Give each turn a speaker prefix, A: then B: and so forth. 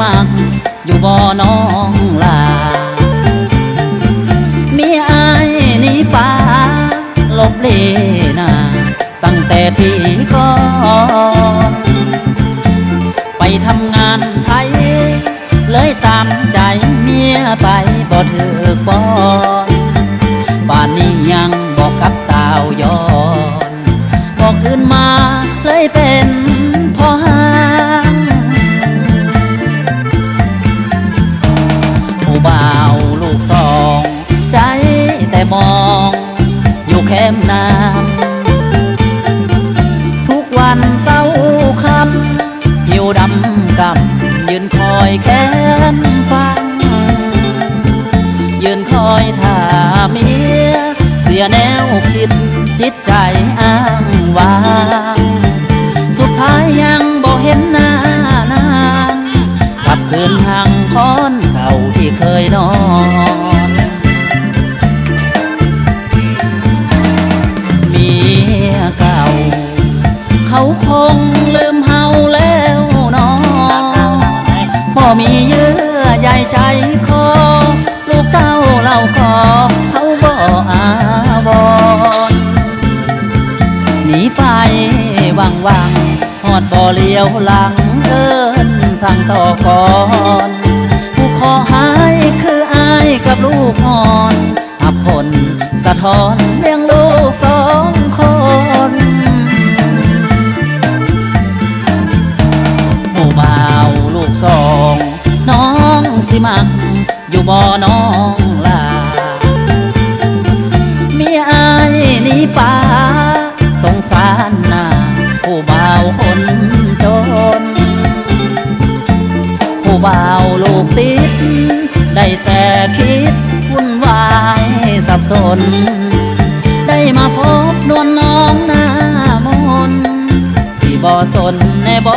A: มักอยู่บ่อน้องลาเมียอายนี่ป่าลบเลนาตั้งแต่ปีก่อนไปทำงานไทย เลยตามใจเมียไปบ่เถือปอนบ้านนี้ยังบอกกับตาวยอนบอขึ้นมาเลยเป็น มอง อยู่แคมน้ำทุกวันเศร้าคำหิวดำกำยืนคอยแค้นฟัง ยืนคอยท่าเมีย เสียแนวคิดจิตใจอ้างว้างสุดท้ายยังบอกเห็นหน้านางกลับคืนทางคอนเก่าที่เคยนอน เต้าเล่าขอเขาบ่อาวรณ์หนีไปวังวังหอดบ่เลี้ยวหลังเดินสั่งต่อก่อนผู้ขอหายคืออายกับลูกอ่อนอับผลสะท้อนเลี้ยงลูกสองคนผู้บ่าวลูกสองน้องสิมักอยู่บ่อน้อง คนจน ผู้บ่าวลูกติด ได้แต่คิดวุ่นวายสับสน ได้มาพบนวลน้องหน้ามน สิบ่สนในบ่